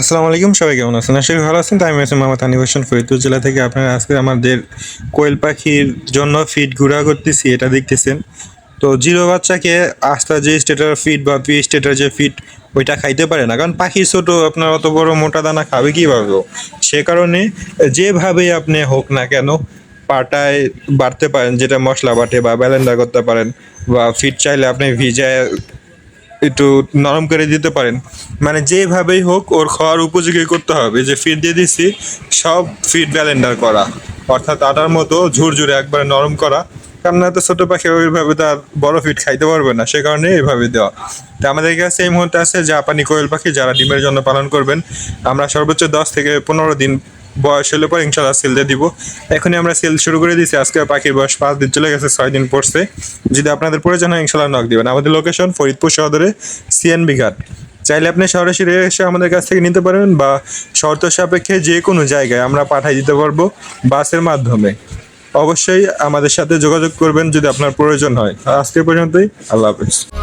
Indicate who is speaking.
Speaker 1: আসসালামু আলাইকুম, সবাই কেমন আছেন? আশা করি ভালো আছেন। তাই আমি আছি মোহাম্মদ হানিফ হোসেন, ফরিদপুর জেলা থেকে। আপনারা আজকে আমাদের কোয়েল পাখির জন্য ফিড ঘোরা করতেছি, এটা দেখতেছেন। তো জিরো বাচ্চাকে আস্তা যে স্টেটার ফিড বা পি স্টেটার যে ফিড ওইটা খাইতে পারে না। কারণ পাখি ছোট, আপনার অত বড় মোটা দানা খাবে কীভাবে? সে কারণে যেভাবে আপনি হোক না কেন, পাটায় বাড়তে পারেন, যেটা মশলা বাটে বা ব্যালেন্ডার করতে পারেন, বা ফিট চাইলে আপনি ভিজায় একটু নরম করে দিতে পারেন। মানে যেভাবেই হোক ওর খাওয়ার উপযোগী করতে হবে। যে ফিড দিয়ে দিচ্ছি সব ফিড ব্যালেন্ডার করা। অর্থাৎ আটার মতো ঝুরঝুরে একবারে নরম করা। কারণ তো ছোটো পাখি ওইভাবে তার বড় ফিড খাইতে পারবে না। সে কারণে এইভাবে দেওয়া। তো আমাদের কাছে এই মুহূর্তে আছে জাপানি কোয়েল পাখি, যারা ডিমের জন্য পালন করবেন। আমরা সর্বোচ্চ দশ থেকে পনেরো দিন বয়স হলে পর ইনশাল্লাহ সেল দিয়ে দিব। এখনই আমরা সেল শুরু করে দিয়েছি। আজকে পাখির বয়স পাঁচ দিন চলে গেছে, ছয় দিন পড়ছে। যদি আপনাদের প্রয়োজন হয় ইনশাল্লাহ নক দিবেন। আমাদের লোকেশন ফরিদপুর সদরে সিএনবি ঘাট। চাইলে আপনি সরাসরি এসে আমাদের কাছ থেকে নিতে পারবেন বা শর্ত সাপেক্ষে যে কোনো জায়গায় আমরা পাঠাই দিতে পারব বাসের মাধ্যমে। অবশ্যই আমাদের সাথে যোগাযোগ করবেন যদি আপনার প্রয়োজন হয়। আজকে পর্যন্তই, আল্লাহ হাফেজ।